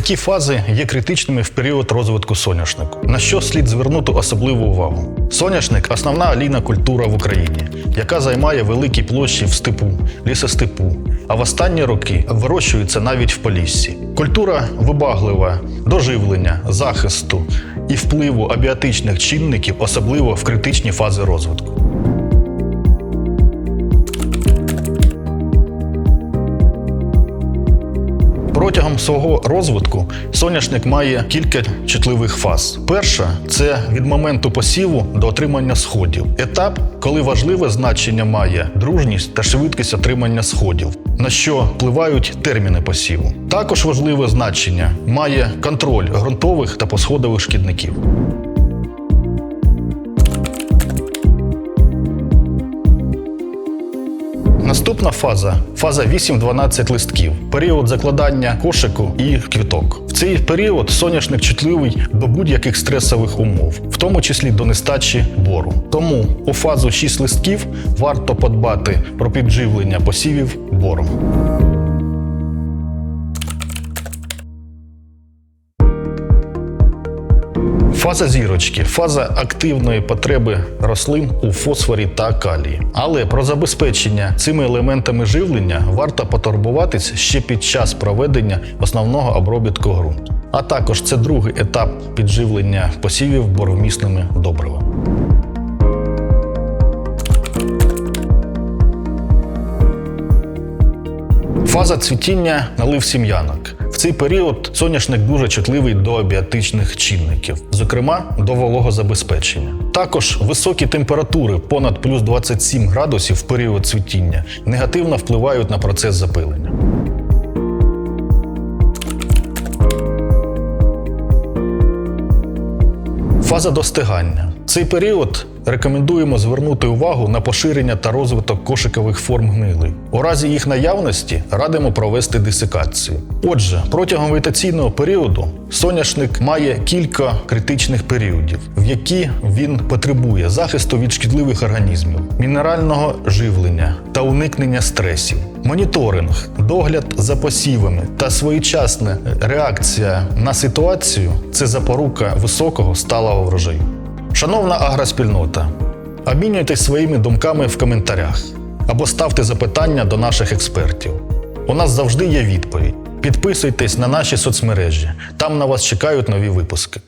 Які фази є критичними в період розвитку соняшнику? На що слід звернути особливу увагу? Соняшник основна олійна культура в Україні, яка займає великі площі в степу, лісостепу, а в останні роки вирощується навіть в Поліссі. Культура вибаглива до живлення, захисту і впливу абіотичних чинників, особливо в критичні фази розвитку. Свого розвитку соняшник має кілька чутливих фаз. Перша це від моменту посіву до отримання сходів. Етап, коли важливе значення має дружність та швидкість отримання сходів, на що впливають терміни посіву. Також важливе значення має контроль ґрунтових та посходових шкідників. Наступна фаза фаза 8-12 листків, період закладання кошику і квіток. В цей період соняшник чутливий до будь-яких стресових умов, в тому числі до нестачі бору. Тому у фазу 6 листків варто подбати про підживлення посівів бором. Фаза зірочки фаза активної потреби рослин у фосфорі та калії. Але про забезпечення цими елементами живлення варто потурбуватись ще під час проведення основного обробітку ґрунту. А також це другий етап підживлення посівів боромісними добривами. Фаза цвітіння налив сім'янок. Цей період соняшник дуже чутливий до абіотичних чинників, зокрема до вологозабезпечення. Також високі температури понад плюс 27 градусів в період цвітіння негативно впливають на процес запилення. Фаза достигання. Цей період рекомендуємо звернути увагу на поширення та розвиток кошикових форм гнили. У разі їх наявності радимо провести десикацію. Отже, протягом вегетаційного періоду соняшник має кілька критичних періодів, в які він потребує захисту від шкідливих організмів, мінерального живлення та уникнення стресів. Моніторинг, догляд за посівами та своєчасна реакція на ситуацію це запорука високого сталого врожаю. Шановна агроспільнота, обмінюйтесь своїми думками в коментарях або ставте запитання до наших експертів. У нас завжди є відповідь. Підписуйтесь на наші соцмережі, там на вас чекають нові випуски.